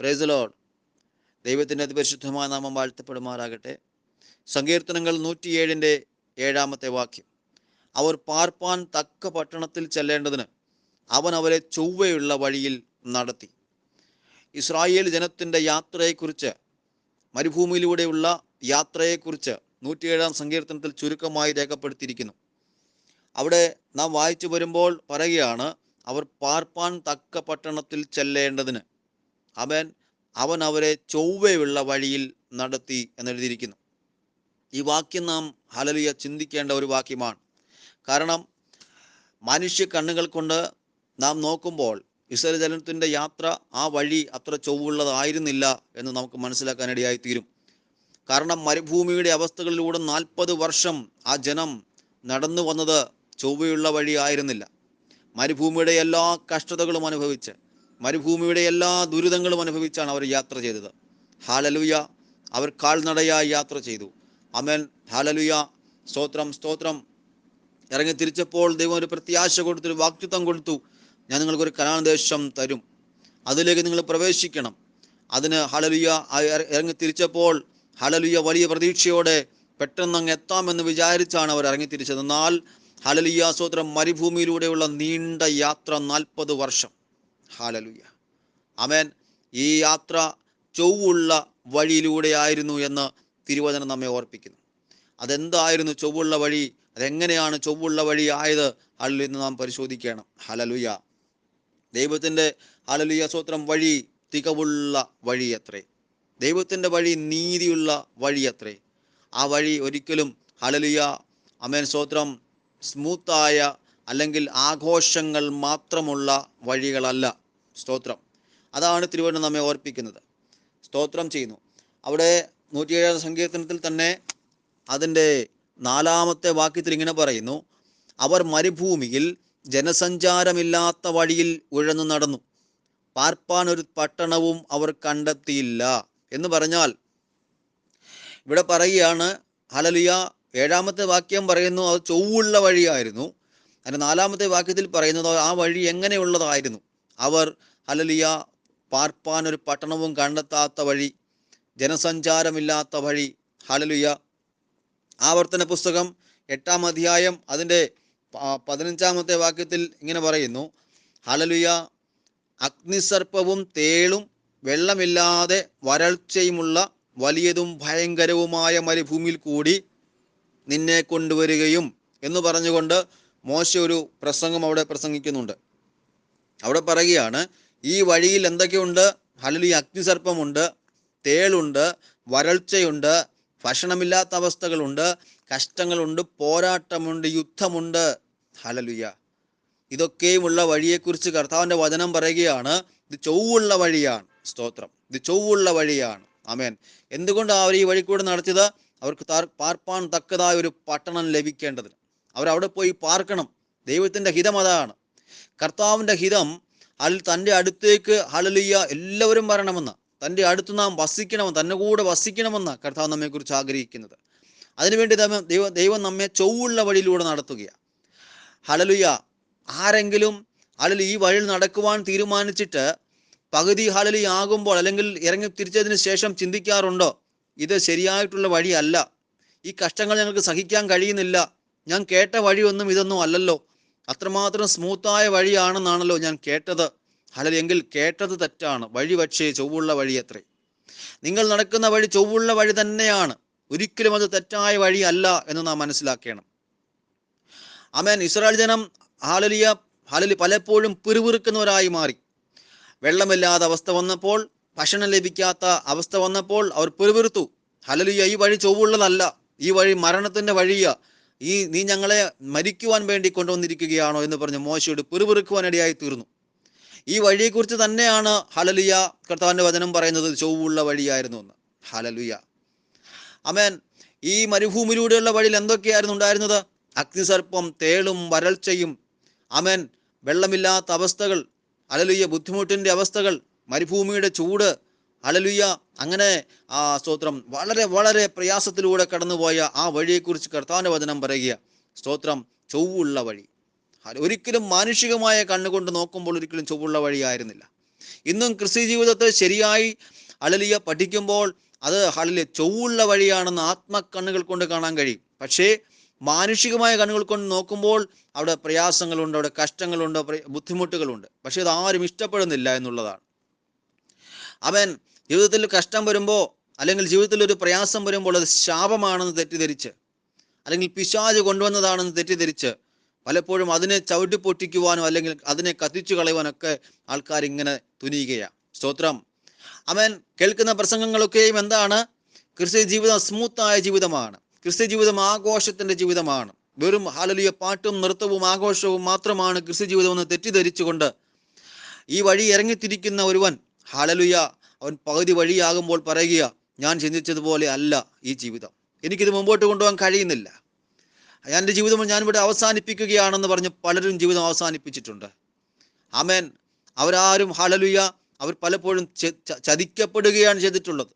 Price load ദൈവത്തിന്റെ അതിപരിശുദ്ധമായ നാമം വാഴ്ത്തപ്പെടുമാറാകട്ടെ. സങ്കീർത്തനങ്ങൾ നൂറ്റിയേഴിന്റെ ഏഴാമത്തെ വാക്യം. അവർ പാർപ്പാൻ തക്ക പട്ടണത്തിൽ ചെല്ലേണ്ടതിന് അവൻ അവരെ ചൊവ്വയുള്ള വഴിയിൽ നടത്തി. ഇസ്രായേൽ ജനത്തിന്റെ യാത്രയെക്കുറിച്ച് മരുഭൂമിയിലൂടെയുള്ള യാത്രയെക്കുറിച്ച് നൂറ്റിയേഴാം സങ്കീർത്തനത്തിൽ ചുരുക്കമായി രേഖപ്പെടുത്തിയിരിക്കുന്നു. അവിടെ നാം വായിച്ചു വരുമ്പോൾ പറയുകയാണ് അവർ പാർപ്പാൻ തക്ക പട്ടണത്തിൽ ചെല്ലേണ്ടതിന് അവൻ അവൻ അവരെ ചൊവ്വയുള്ള വഴിയിൽ നടത്തി എന്നെഴുതിയിരിക്കുന്നു. ഈ വാക്യം നാം ഹലലിയ ചിന്തിക്കേണ്ട ഒരു വാക്യമാണ്. കാരണം മനുഷ്യ കണ്ണുകൾ കൊണ്ട് നാം നോക്കുമ്പോൾ ഇസ്രായേൽ യാത്ര ആ വഴി അത്ര ചൊവ്വുള്ളതായിരുന്നില്ല എന്ന് നമുക്ക് മനസ്സിലാക്കാനിടയായി തീരും കാരണം മരുഭൂമിയുടെ അവസ്ഥകളിലൂടെ നാൽപ്പത് വർഷം ആ ജനം നടന്നു വന്നത് ചൊവ്വയുള്ള വഴി ആയിരുന്നില്ല. മരുഭൂമിയുടെ എല്ലാ കഷ്ടതകളും അനുഭവിച്ച് മരുഭൂമിയുടെ എല്ലാ ദുരിതങ്ങളും അനുഭവിച്ചാണ് അവർ യാത്ര ചെയ്തത്. ഹാലലുയ അവർ കാൽനടയായി യാത്ര ചെയ്തു. അമൻ ഹാലലുയ. സ്തോത്രം സ്തോത്രം. ഇറങ്ങി തിരിച്ചപ്പോൾ ദൈവം ഒരു പ്രത്യാശ കൊടുത്തു ഒരു വാക്തിത്വം കൊടുത്തു. ഞാൻ നിങ്ങൾക്കൊരു കനാദേശം തരും. അതിലേക്ക് നിങ്ങൾ പ്രവേശിക്കണം. അതിന് ഹലലുയ ഇറങ്ങി തിരിച്ചപ്പോൾ ഹലലുയ വലിയ പ്രതീക്ഷയോടെ പെട്ടെന്ന് അങ്ങ് എത്താമെന്ന് വിചാരിച്ചാണ് അവർ ഇറങ്ങി തിരിച്ചത്. എന്നാൽ ഹലലുയ സ്തോത്രം മരുഭൂമിയിലൂടെയുള്ള നീണ്ട യാത്ര നാൽപ്പത് വർഷം. ഹാലലുയ. അമേൻ ഈ യാത്ര ചൊവ്വുള്ള വഴിയിലൂടെയായിരുന്നു എന്ന് തിരുവചനം നമ്മെ ഓർപ്പിക്കുന്നു. അതെന്തായിരുന്നു ചൊവ്വുള്ള വഴി? അതെങ്ങനെയാണ് ചൊവ്വുള്ള വഴി ആയത്? ഹലലു എന്ന് നാം പരിശോധിക്കണം. ഹലലുയ. ദൈവത്തിന്റെ ഹലലുയ സ്വത്രം വഴി തികവുള്ള വഴി അത്രേ ദൈവത്തിന്റെ വഴി നീതിയുള്ള വഴി അത്രേ ആ വഴി ഒരിക്കലും ഹലലുയ അമേൻ സ്വത്രം സ്മൂത്തായ അല്ലെങ്കിൽ ആഘോഷങ്ങൾ മാത്രമുള്ള വഴികളല്ല. സ്തോത്രം. അതാണ് തിരുവനന്തപുരം നമ്മെ ഓർപ്പിക്കുന്നത്. സ്തോത്രം ചെയ്യുന്നു. അവിടെ നൂറ്റിയേഴാം സങ്കീർത്തനത്തിൽ തന്നെ അതിന്റെ നാലാമത്തെ വാക്യത്തിൽ ഇങ്ങനെ പറയുന്നു അവർ മരുഭൂമിയിൽ ജനസഞ്ചാരമില്ലാത്ത വഴിയിൽ ഉഴന്നു നടന്നു. പാർപ്പാൻ ഒരു പട്ടണവും അവർ കണ്ടെത്തിയില്ല. എന്ന് പറഞ്ഞാൽ ഇവിടെ പറയുകയാണ് ഹലലിയ ഏഴാമത്തെ വാക്യം പറയുന്നു അത് ചൊവ്വുള്ള വഴിയായിരുന്നു. അതിന്റെ നാലാമത്തെ വാക്യത്തിൽ പറയുന്നത് ആ വഴി എങ്ങനെയുള്ളതായിരുന്നു? അവർ ഹലലിയ പാർപ്പാൻ ഒരു പട്ടണവും കണ്ടെത്താത്ത വഴി ജനസഞ്ചാരമില്ലാത്ത വഴി ഹലലുയ ആവർത്തന പുസ്തകം എട്ടാം അധ്യായം അതിന്റെ പതിനഞ്ചാമത്തെ വാക്യത്തിൽ ഇങ്ങനെ പറയുന്നു. ഹലലുയ അഗ്നിസർപ്പവും തേളും വെള്ളമില്ലാതെ വരൾച്ചയുമുള്ള വലിയതും ഭയങ്കരവുമായ മരുഭൂമിയിൽ കൂടി നിന്നെ കൊണ്ടുവരികയും എന്ന് പറഞ്ഞുകൊണ്ട് മോശ ഒരു പ്രസംഗം അവിടെ പ്രസംഗിക്കുന്നുണ്ട്. അവിടെ പറയുകയാണ് ഈ വഴിയിൽ എന്തൊക്കെയുണ്ട്? ഹലലി അഗ്നിസർപ്പമുണ്ട് തേളുണ്ട് വരൾച്ചയുണ്ട് ഭക്ഷണമില്ലാത്ത അവസ്ഥകളുണ്ട് കഷ്ടങ്ങളുണ്ട് പോരാട്ടമുണ്ട് യുദ്ധമുണ്ട്. ഹലലുയ ഇതൊക്കെയുമുള്ള വഴിയെക്കുറിച്ച് കർത്താവിന്റെ വചനം പറയുകയാണ്. ഇത് ചൊവ്വുള്ള വഴിയാണ്. സ്തോത്രം. ഇത് ചൊവ്വുള്ള വഴിയാണ്. അമേൻ എന്തുകൊണ്ടാണ് അവർ ഈ വഴി കൂടെ നടത്തിയത്? അവർക്ക് പാർപ്പാൻ തക്കതായ ഒരു പട്ടണം ലഭിക്കേണ്ടതിന്. അവരവിടെ പോയി പാർക്കണം. ദൈവത്തിന്റെ ഹിതം അതാണ്. കർത്താവിന്റെ ഹിതം അൽ തന്റെ അടുത്തേക്ക് ഹലലിയ എല്ലാവരും വരണമെന്ന് തന്റെ അടുത്ത് നാം വസിക്കണമെന്ന് തന്നെ കൂടെ വസിക്കണമെന്ന് കർത്താവ് നമ്മെക്കുറിച്ച് ആഗ്രഹിക്കുന്നത്. അതിനുവേണ്ടി ദൈവം ദൈവം നമ്മെ ചൊവ്വുള്ള വഴിയിലൂടെ നടത്തുകയാണ്. ഹലലുയ ആരെങ്കിലും ഹലലു ഈ വഴിയിൽ നടക്കുവാൻ തീരുമാനിച്ചിട്ട് പകുതി ഹലലി ആകുമ്പോൾ അല്ലെങ്കിൽ ഇറങ്ങി തിരിച്ചതിന് ശേഷം ചിന്തിക്കാറുണ്ടോ? ഇത് ശരിയായിട്ടുള്ള വഴിയല്ല. ഈ കഷ്ടങ്ങൾ ഞങ്ങൾക്ക് സഹിക്കാൻ കഴിയുന്നില്ല. ഞാൻ കേട്ട വഴിയൊന്നും ഇതൊന്നും അല്ലല്ലോ. അത്രമാത്രം സ്മൂത്തായ വഴിയാണെന്നാണല്ലോ ഞാൻ കേട്ടത്. ഹലൽ എങ്കിൽ കേട്ടത് തെറ്റാണ്. വഴി പക്ഷേ ചൊവ്വുള്ള വഴി അത്രേ. നിങ്ങൾ നടക്കുന്ന വഴി ചൊവ്വുള്ള വഴി തന്നെയാണ്. ഒരിക്കലും അത് തെറ്റായ വഴി അല്ല എന്ന് നാം മനസ്സിലാക്കണം. അമേൻ ഇസ്രായേൽ ജനം ഹാലലിയ ഹാലലി പലപ്പോഴും പിറുപിറുക്കുന്നവരായി മാറി. വെള്ളമില്ലാത്ത അവസ്ഥ വന്നപ്പോൾ ഭക്ഷണം ലഭിക്കാത്ത അവസ്ഥ വന്നപ്പോൾ അവർ പിറുപിറുത്തു. ഹലലിയ ഈ വഴി ചൊവ്വുള്ളതല്ല. ഈ വഴി മരണത്തിന്റെ വഴിയാ. ഈ നീ ഞങ്ങളെ മരിക്കുവാൻ വേണ്ടി കൊണ്ടുവന്നിരിക്കുകയാണോ എന്ന് പറഞ്ഞ് മോശയോട് പിറുപിറുക്കുവാനിടയായി തീർന്നു. ഈ വഴിയെക്കുറിച്ച് തന്നെയാണ് ഹലലിയ കർത്താവിന്റെ വചനം പറയുന്നത് ചൊവ്വുള്ള വഴിയായിരുന്നു എന്ന്. ഹലലുയ അമേൻ ഈ മരുഭൂമിയിലൂടെയുള്ള വഴിയിൽ എന്തൊക്കെയായിരുന്നു ഉണ്ടായിരുന്നത്? അഗ്നിസർപ്പം തേളും വരൾച്ചയും. അമേൻ വെള്ളമില്ലാത്ത അവസ്ഥകൾ. അലലുയ്യ ബുദ്ധിമുട്ടിന്റെ അവസ്ഥകൾ. മരുഭൂമിയുടെ ചൂട്. അലലുയ്യ അങ്ങനെ ആ സ്തോത്രം വളരെ വളരെ പ്രയാസത്തിലൂടെ കടന്നുപോയ ആ വഴിയെക്കുറിച്ച് കർത്താവിന്റെ വചനം പറയുക. സ്തോത്രം ചൊവ്വുള്ള വഴി. ഒരിക്കലും മാനുഷികമായ കണ്ണുകൊണ്ട് നോക്കുമ്പോൾ ഒരിക്കലും ചൊവ്വുള്ള വഴിയായിരുന്നില്ല. ഇന്നും ക്രിസ്ത്യ ജീവിതത്തെ ശരിയായി അലലിയ പഠിക്കുമ്പോൾ അത് ഹലലിയ ചൊവ്വുള്ള വഴിയാണെന്ന് ആത്മക്കണ്ണുകൾ കൊണ്ട് കാണാൻ കഴിയും. പക്ഷേ മാനുഷികമായ കണ്ണുകൾ കൊണ്ട് നോക്കുമ്പോൾ അവിടെ പ്രയാസങ്ങളുണ്ട് അവിടെ കഷ്ടങ്ങളുണ്ട് ബുദ്ധിമുട്ടുകളുണ്ട്. പക്ഷേ അത് ആരും ഇഷ്ടപ്പെടുന്നില്ല എന്നുള്ളതാണ്. അവൻ ജീവിതത്തിൽ കഷ്ടം വരുമ്പോൾ അല്ലെങ്കിൽ ജീവിതത്തിൽ ഒരു പ്രയാസം വരുമ്പോൾ അത് ശാപമാണെന്ന് തെറ്റിദ്ധരിച്ച് അല്ലെങ്കിൽ പിശാജ് കൊണ്ടുവന്നതാണെന്ന് തെറ്റിദ്ധരിച്ച് പലപ്പോഴും അതിനെ ചവിട്ടി പൊട്ടിക്കുവാനോ അല്ലെങ്കിൽ അതിനെ കത്തിച്ചു കളയുവാനൊക്കെ ആൾക്കാർ ഇങ്ങനെ തുനിയുകയാണ് സ്തോത്രം. അവൻ കേൾക്കുന്ന പ്രസംഗങ്ങളൊക്കെയും എന്താണ്? ക്രിസ്ത്യ ജീവിതം സ്മൂത്തായ ജീവിതമാണ്. ക്രിസ്ത്യ ജീവിതം ആഘോഷത്തിന്റെ ജീവിതമാണ്. വെറും ഹാലലിയ പാട്ടും നൃത്തവും ആഘോഷവും മാത്രമാണ് ക്രിസ്ത്യ ജീവിതം എന്ന് തെറ്റിദ്ധരിച്ചുകൊണ്ട് ഈ വഴി ഇറങ്ങിത്തിരിക്കുന്ന ഒരുവൻ ഹാലലുയ അവൻ പകുതി വഴിയാകുമ്പോൾ പറയുക ഞാൻ ചിന്തിച്ചതുപോലെ അല്ല ഈ ജീവിതം. എനിക്കിത് മുമ്പോട്ട് കൊണ്ടുപോകാൻ കഴിയുന്നില്ല. എന്റെ ജീവിതം ഞാനിവിടെ അവസാനിപ്പിക്കുകയാണെന്ന് പറഞ്ഞ് പലരും ജീവിതം അവസാനിപ്പിച്ചിട്ടുണ്ട്. ആമേൻ. അവരാരും ഹലലുയ അവർ പലപ്പോഴും ചതിക്കപ്പെടുകയാണ് ചെയ്തിട്ടുള്ളത്.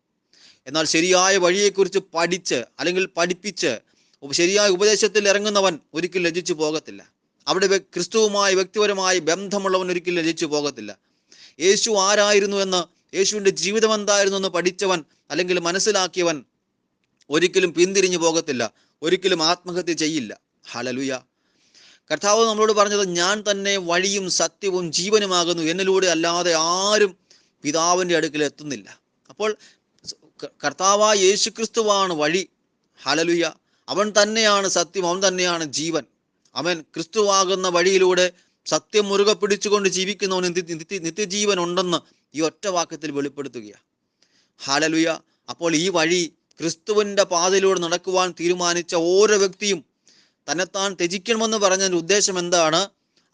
എന്നാൽ ശരിയായ വഴിയെക്കുറിച്ച് പഠിച്ച് അല്ലെങ്കിൽ പഠിപ്പിച്ച് ശരിയായ ഉപദേശത്തിൽ ഇറങ്ങുന്നവൻ ഒരിക്കലും ലജിച്ചു പോകത്തില്ല. അവിടെ ക്രിസ്തുവുമായി വ്യക്തിപരമായി ബന്ധമുള്ളവൻ ഒരിക്കലും ലജിച്ചു പോകത്തില്ല. യേശു ആരായിരുന്നു എന്ന് യേശുവിന്റെ ജീവിതം എന്തായിരുന്നു എന്ന് പഠിച്ചവൻ അല്ലെങ്കിൽ മനസ്സിലാക്കിയവൻ ഒരിക്കലും പിന്തിരിഞ്ഞു പോകത്തില്ല. ഒരിക്കലും ആത്മഹത്യ ചെയ്യില്ല. ഹലലുയ കർത്താവ് നമ്മളോട് പറഞ്ഞത് ഞാൻ തന്നെ വഴിയും സത്യവും ജീവനുമാകുന്നു എന്നിലൂടെ അല്ലാതെ ആരും പിതാവിന്റെ അടുക്കൽ എത്തുന്നില്ല. അപ്പോൾ കർത്താവ യേശു ക്രിസ്തുവാണ് വഴി. ഹലലുയ അവൻ തന്നെയാണ് സത്യം അവൻ തന്നെയാണ് ജീവൻ. അവൻ ക്രിസ്തുവാകുന്ന വഴിയിലൂടെ സത്യം മുറുകെ പിടിച്ചുകൊണ്ട് ജീവിക്കുന്നവന് നിത്യ- നിത്യ- നിത്യജീവൻ ഉണ്ടെന്ന് ഈ ഒറ്റ വാക്യത്തിൽ വെളിപ്പെടുത്തുകയാണ്. ഹാലലുയ അപ്പോൾ ഈ വഴി ക്രിസ്തുവിന്റെ പാതയിലൂടെ നടക്കുവാൻ തീരുമാനിച്ച ഓരോ വ്യക്തിയും തന്നെത്താൻ ത്യജിക്കണമെന്ന് പറഞ്ഞതിന്റെ ഉദ്ദേശം എന്താണ്?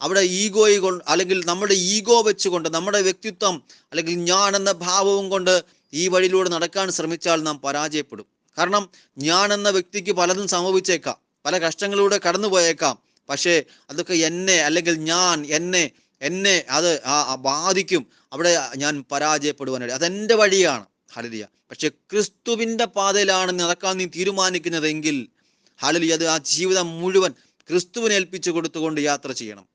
അവിടെ ഈഗോയി കൊണ്ട് അല്ലെങ്കിൽ നമ്മുടെ ഈഗോ വെച്ചുകൊണ്ട് നമ്മുടെ വ്യക്തിത്വം അല്ലെങ്കിൽ ഞാൻ എന്ന ഭാവവും കൊണ്ട് ഈ വഴിയിലൂടെ നടക്കാൻ ശ്രമിച്ചാൽ നാം പരാജയപ്പെടും. കാരണം ഞാൻ എന്ന വ്യക്തിക്ക് പലതും സംഭവിച്ചേക്കാം. പല കഷ്ടങ്ങളിലൂടെ കടന്നു പോയേക്കാം പക്ഷേ അതൊക്കെ എന്നെ അല്ലെങ്കിൽ ഞാൻ എന്നെ എന്നെ അത് ബാധിക്കും. അവിടെ ഞാൻ പരാജയപ്പെടുവാനായിട്ട്. അതെന്റെ വഴിയാണ്. ഹലലിയ പക്ഷെ ക്രിസ്തുവിന്റെ പാതയിലാണ് നടക്കാൻ നീ തീരുമാനിക്കുന്നതെങ്കിൽ ഹലലിയ അത് ആ ജീവിതം മുഴുവൻ ക്രിസ്തുവിനെ ഏൽപ്പിച്ചു കൊടുത്തുകൊണ്ട് യാത്ര ചെയ്യണം.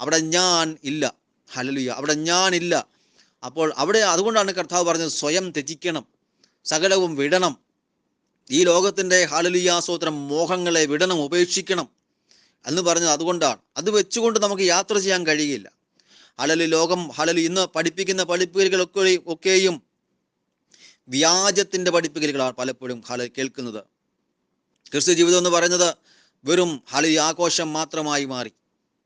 അവിടെ ഞാൻ ഇല്ല. ഹലലിയ അവിടെ ഞാൻ ഇല്ല. അപ്പോൾ അവിടെ അതുകൊണ്ടാണ് കർത്താവ് പറഞ്ഞത് സ്വയം ത്യജിക്കണം. സകലവും വിടണം. ഈ ലോകത്തിന്റെ ഹലലിയാസോത്രം മോഹങ്ങളെ വിടണം ഉപേക്ഷിക്കണം എന്ന് പറഞ്ഞത് അതുകൊണ്ടാണ്. അത് വെച്ചുകൊണ്ട് നമുക്ക് യാത്ര ചെയ്യാൻ കഴിയില്ല. ഹലലി ലോകം ഹലലി ഇന്ന് പഠിപ്പിക്കുന്ന പഠിപ്പിക്കലുകളൊക്കെ ഒക്കെയും വ്യാജത്തിന്റെ പഠിപ്പിക്കലുകളാണ് പലപ്പോഴും ഹല കേൾക്കുന്നത്. ക്രിസ്തു ജീവിതം എന്ന് പറയുന്നത് വെറും ഹലി ആഘോഷം മാത്രമായി മാറി.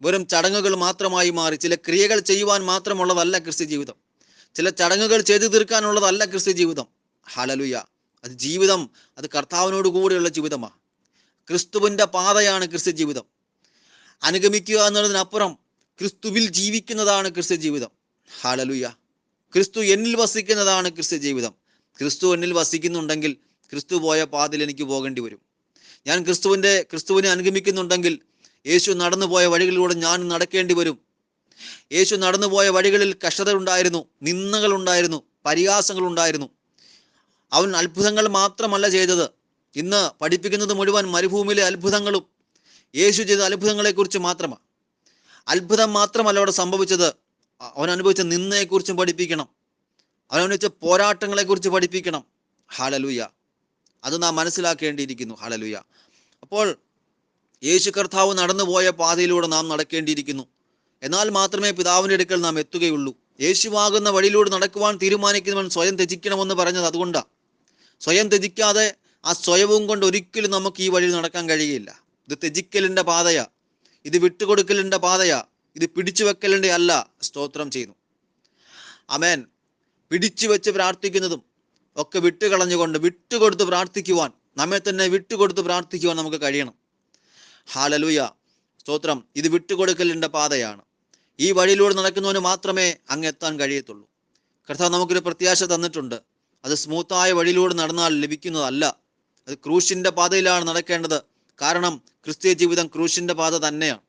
വെറും ചടങ്ങുകൾ മാത്രമായി മാറി. ചില ക്രിയകൾ ചെയ്യുവാൻ മാത്രമുള്ളതല്ല ക്രിസ്തു ജീവിതം. ചില ചടങ്ങുകൾ ചെയ്തു തീർക്കാനുള്ളതല്ല ക്രിസ്തു ജീവിതം. ഹലലുയ. അത് ജീവിതം അത് കർത്താവിനോട് കൂടെയുള്ള ജീവിതമാണ് ക്രിസ്തുവിന്റെ പാതയാണ് ക്രിസ്തു ജീവിതം. അനുഗമിക്കുക എന്നുള്ളതിനപ്പുറം ക്രിസ്തുവിൽ ജീവിക്കുന്നതാണ് ക്രിസ്ത്യ ജീവിതം. ഹാലലുയ ക്രിസ്തു എന്നിൽ വസിക്കുന്നതാണ് ക്രിസ്ത്യ ജീവിതം. ക്രിസ്തു എന്നിൽ വസിക്കുന്നുണ്ടെങ്കിൽ ക്രിസ്തു പോയ പാതിൽ എനിക്ക് പോകേണ്ടി വരും. ഞാൻ ക്രിസ്തുവിന്റെ ക്രിസ്തുവിനെ അനുഗമിക്കുന്നുണ്ടെങ്കിൽ യേശു നടന്നു പോയ വഴികളിലൂടെ ഞാൻ നടക്കേണ്ടി വരും. യേശു നടന്നു പോയ വഴികളിൽ കഷ്ടത ഉണ്ടായിരുന്നു നിന്ദകൾ ഉണ്ടായിരുന്നു പരിഹാസങ്ങൾ ഉണ്ടായിരുന്നു അവൻ അത്ഭുതങ്ങൾ മാത്രമല്ല ചെയ്തത്. ഇന്ന് പഠിപ്പിക്കുന്നത് മുഴുവൻ മരുഭൂമിയിലെ അത്ഭുതങ്ങളും യേശു ചെയ്ത അത്ഭുതങ്ങളെക്കുറിച്ച് മാത്രമാണ്. അത്ഭുതം മാത്രമല്ല അവിടെ സംഭവിച്ചത്. അവൻ അനുഭവിച്ച നിന്നയെക്കുറിച്ചും പഠിപ്പിക്കണം. അവൻ അനുഭവിച്ച പോരാട്ടങ്ങളെക്കുറിച്ച് പഠിപ്പിക്കണം. ഹാലലുയ. അത് നാം മനസ്സിലാക്കേണ്ടിയിരിക്കുന്നു. ഹാലലുയ. അപ്പോൾ യേശു കർത്താവ് നടന്നുപോയ പാതയിലൂടെ നാം നടക്കേണ്ടിയിരിക്കുന്നു. എന്നാൽ മാത്രമേ പിതാവിന്റെ അടുക്കൽ നാം എത്തുകയുള്ളൂ. യേശുവാകുന്ന വഴിയിലൂടെ നടക്കുവാൻ തീരുമാനിക്കുന്നവൻ സ്വയം ത്യജിക്കണമെന്ന് പറഞ്ഞത് അതുകൊണ്ടാണ് സ്വയം ത്യജിക്കാതെ ആ സ്വയവും കൊണ്ട് ഒരിക്കലും നമുക്ക് ഈ വഴിയിൽ നടക്കാൻ കഴിയില്ല. ഇത് ത്യജിക്കലിന്റെ പാതയാ. ഇത് വിട്ടുകൊടുക്കലിന്റെ പാതയാ ഇത് പിടിച്ചു വെക്കലിന്റെ അല്ല സ്തോത്രം ചെയ്യുന്നു. അമേൻ പിടിച്ചു വെച്ച് പ്രാർത്ഥിക്കുന്നതും ഒക്കെ വിട്ടുകളഞ്ഞുകൊണ്ട് വിട്ടുകൊടുത്ത് പ്രാർത്ഥിക്കുവാൻ നമ്മെ തന്നെ വിട്ടുകൊടുത്ത് പ്രാർത്ഥിക്കുവാൻ നമുക്ക് കഴിയണം. ഹാലലുയ. സ്തോത്രം. ഇത് വിട്ടുകൊടുക്കലിന്റെ പാതയാണ്. ഈ വഴിയിലൂടെ നടക്കുന്നവന് മാത്രമേ അങ്ങ് എത്താൻ കഴിയത്തുള്ളൂ. കർത്താവ് നമുക്കൊരു പ്രത്യാശ തന്നിട്ടുണ്ട്. അത് സ്മൂത്തായ വഴിയിലൂടെ നടന്നാൽ ലഭിക്കുന്നതല്ല. അത് ക്രൂശിന്റെ പാതയിലാണ് നടക്കേണ്ടത്. കാരണം ക്രിസ്തീയ ജീവിതം ക്രൂശിന്റെ പാത തന്നെയാണ്.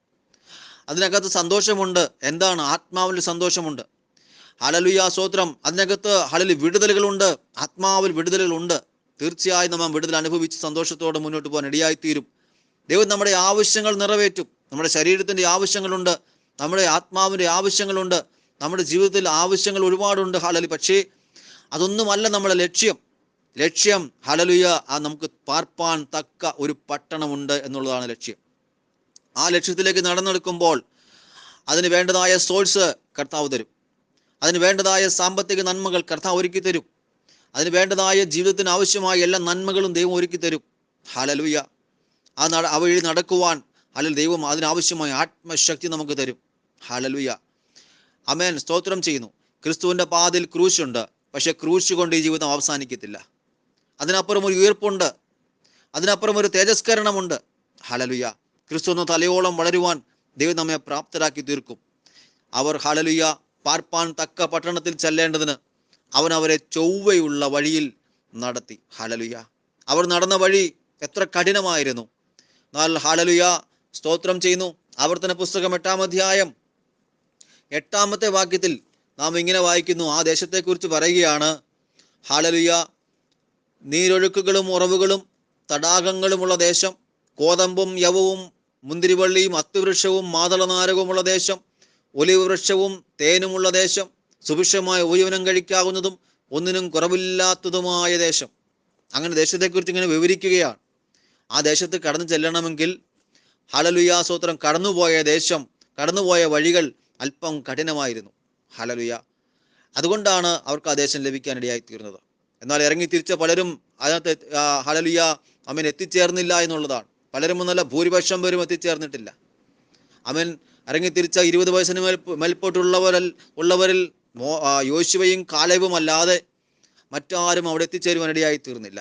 അതിനകത്ത് സന്തോഷമുണ്ട്. എന്താണ്? ആത്മാവിൽ സന്തോഷമുണ്ട്. ഹലലുയ സ്തോത്രം. അതിനകത്ത് ഹലലി വിടുതലുകളുണ്ട്. ആത്മാവിൽ വിടുതലുകളുണ്ട്. തീർച്ചയായും നമ്മൾ വിടുതൽ അനുഭവിച്ച് സന്തോഷത്തോടെ മുന്നോട്ട് പോകാൻ ഇടയായിത്തീരും. ദൈവം നമ്മുടെ ആവശ്യങ്ങൾ നിറവേറ്റും. നമ്മുടെ ശരീരത്തിന്റെ ആവശ്യങ്ങളുണ്ട്. നമ്മുടെ ആത്മാവിന്റെ ആവശ്യങ്ങളുണ്ട്. നമ്മുടെ ജീവിതത്തിൽ ആവശ്യങ്ങൾ ഒരുപാടുണ്ട്. ഹാലലി പക്ഷേ അതൊന്നുമല്ല നമ്മുടെ ലക്ഷ്യം. ലക്ഷ്യം ഹലലുയ ആ നമുക്ക് പാർപ്പാൻ തക്ക ഒരു പട്ടണമുണ്ട് എന്നുള്ളതാണ് ലക്ഷ്യം. ആ ലക്ഷ്യത്തിലേക്ക് നടന്നെടുക്കുമ്പോൾ അതിന് വേണ്ടതായ സോഴ്സ് കർത്താവ് തരും. അതിന് വേണ്ടതായ സാമ്പത്തിക നന്മകൾ കർത്താവ് ഒരുക്കി തരും. അതിന് വേണ്ടതായ ജീവിതത്തിന് ആവശ്യമായ എല്ലാ നന്മകളും ദൈവം ഒരുക്കി തരും. ഹലലുയ ആ നട ആ വഴി നടക്കുവാൻ അല്ലെങ്കിൽ ദൈവം അതിനാവശ്യമായ ആത്മശക്തി നമുക്ക് തരും. ഹലലുയ അമേൻ സ്തോത്രം ചെയ്യുന്നു. ക്രിസ്തുവിന്റെ പാതിൽ ക്രൂശുണ്ട്. പക്ഷെ ക്രൂശ് കൊണ്ട് ഈ ജീവിതം അവസാനിക്കത്തില്ല. അതിനപ്പുറം ഒരു ഉയർപ്പുണ്ട്. അതിനപ്പുറം ഒരു തേജസ്കരണമുണ്ട്. ഹലലുയ ക്രിസ്തു എന്ന തലയോളം വളരുവാൻ ദൈവം നമ്മെ പ്രാപ്തരാക്കി തീർക്കും. അവർ ഹലലുയ പാർപ്പാൻ തക്ക പട്ടണത്തിൽ ചെല്ലേണ്ടതിന് അവൻ അവരെ ചൊവ്വയുള്ള വഴിയിൽ നടത്തി. ഹലലുയ അവർ നടന്ന വഴി എത്ര കഠിനമായിരുന്നു. എന്നാൽ ഹലലുയ സ്തോത്രം ചെയ്യുന്നു. ആവർത്തന പുസ്തകം എട്ടാം അധ്യായം എട്ടാമത്തെ വാക്യത്തിൽ നാം ഇങ്ങനെ വായിക്കുന്നു. ആ ദേശത്തെക്കുറിച്ച് പറയുകയാണ് ഹാലലുയ നീരൊഴുക്കുകളും ഉറവുകളും തടാകങ്ങളുമുള്ള ദേശം കോതമ്പും യവവും മുന്തിരിവള്ളിയും അത്തിവൃക്ഷവും മാതളനാരകവുമുള്ള ദേശം ഒലിവ് വൃക്ഷവും തേനുമുള്ള ദേശം സുഭിക്ഷമായ ഉയവനം കഴിക്കാവുന്നതും ഒന്നിനും കുറവില്ലാത്തതുമായ ദേശം. അങ്ങനെ ദേശത്തെക്കുറിച്ച് ഇങ്ങനെ വിവരിക്കുകയാണ്. ആ ദേശത്ത് കടന്നു ചെല്ലണമെങ്കിൽ ഹലലുയാസൂത്രം കടന്നുപോയ ദേശം കടന്നുപോയ വഴികൾ അല്പം കഠിനമായിരുന്നു. ഹലലുയ അതുകൊണ്ടാണ് അവർക്ക് ആ ദേശം ലഭിക്കാനിടയായി തീർന്നത് എന്നാൽ ഇറങ്ങി തിരിച്ച പലരും അതിനകത്ത് ഹലലിയ അമൻ എത്തിച്ചേർന്നില്ല എന്നുള്ളതാണ്. പലരും എന്നല്ല ഭൂരിപക്ഷം പേരും എത്തിച്ചേർന്നിട്ടില്ല. ഇറങ്ങി തിരിച്ച ഇരുപത് വയസ്സിന് മേൽ ഉള്ളവരിൽ യോശുവയും കാലവും അല്ലാതെ മറ്റാരും അവിടെ എത്തിച്ചേരുവാനിടയായി തീർന്നില്ല.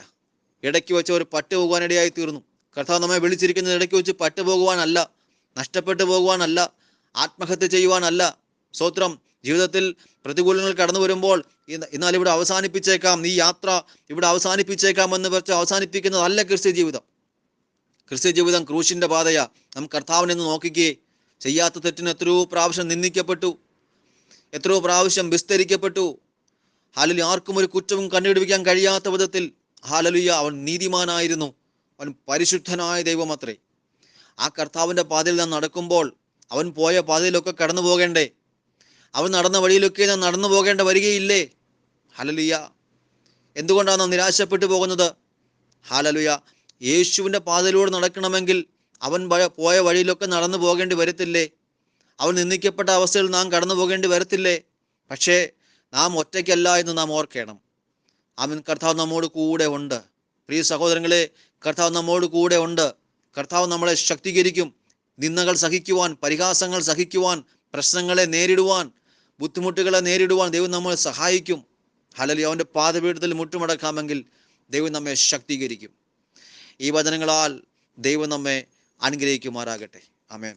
ഇടയ്ക്ക് വെച്ച് ഒരു പട്ട് പോകുവാനിടയായി തീർന്നു. കർത്താവ് നമ്മെ വിളിച്ചിരിക്കുന്നത് ഇടയ്ക്ക് വെച്ച് പട്ട് പോകുവാനല്ല നഷ്ടപ്പെട്ടു പോകുവാനല്ല ആത്മഹത്യ ചെയ്യുവാനല്ല. സ്വത്രം ജീവിതത്തിൽ പ്രതികൂലങ്ങൾ കടന്നു വരുമ്പോൾ എന്നാൽ ഇവിടെ അവസാനിപ്പിച്ചേക്കാം നീ യാത്ര ഇവിടെ അവസാനിപ്പിച്ചേക്കാം എന്ന് വെച്ച് അവസാനിപ്പിക്കുന്നതല്ല ക്രിസ്ത്യ ജീവിതം. ക്രിസ്ത്യ ജീവിതം ക്രൂശിന്റെ പാതയാ. നാം കർത്താവിനെ ഒന്ന് നോക്കിക്കേ. ചെയ്യാത്ത തെറ്റിന് എത്രയോ പ്രാവശ്യം നിന്ദിക്കപ്പെട്ടു. എത്രയോ പ്രാവശ്യം വിസ്തരിക്കപ്പെട്ടു. ഹാലലി ആർക്കും ഒരു കുറ്റവും കണ്ടുപിടിപ്പിക്കാൻ കഴിയാത്ത വിധത്തിൽ ഹാലലുയ അവൻ നീതിമാനായിരുന്നു. അവൻ പരിശുദ്ധനായ ദൈവമത്രേ. ആ കർത്താവിന്റെ പാതയിൽ നാം നടക്കുമ്പോൾ അവൻ പോയ പാതയിലൊക്കെ കടന്നു പോകേണ്ടേ അവൻ നടന്ന വഴിയിലൊക്കെ നാം നടന്നു പോകേണ്ട വരികയില്ലേ? ഹലലുയ എന്തുകൊണ്ടാണ് നാം നിരാശപ്പെട്ടു പോകുന്നത്? ഹാലലുയ യേശുവിന്റെ പാതയിലൂടെ നടക്കണമെങ്കിൽ അവൻ പോയ വഴിയിലൊക്കെ നടന്നു പോകേണ്ടി വരത്തില്ലേ? അവൻ നിന്ദിക്കപ്പെട്ട അവസ്ഥയിൽ നാം കടന്നു പോകേണ്ടി വരത്തില്ലേ? പക്ഷേ നാം ഒറ്റയ്ക്കല്ല എന്ന് നാം ഓർക്കണം. അവൻ കർത്താവ് നമ്മോട് കൂടെ ഉണ്ട്. പ്രിയ സഹോദരങ്ങളെ കർത്താവ് നമ്മോട് കൂടെ ഉണ്ട്. കർത്താവ് നമ്മളെ ശക്തീകരിക്കും. നിന്ദകൾ സഹിക്കുവാൻ പരിഹാസങ്ങൾ സഹിക്കുവാൻ പ്രശ്നങ്ങളെ നേരിടുവാൻ ബുദ്ധിമുട്ടുകളെ നേരിടുവാൻ ദൈവം നമ്മളെ സഹായിക്കും. ഹലലി അവന്റെ പാതപീഠത്തിൽ മുട്ടുമടക്കാമെങ്കിൽ ദൈവം നമ്മെ ശക്തീകരിക്കും. ഈ വചനങ്ങളാൽ ദൈവം നമ്മെ അനുഗ്രഹിക്കുമാറാകട്ടെ. ആമേൻ.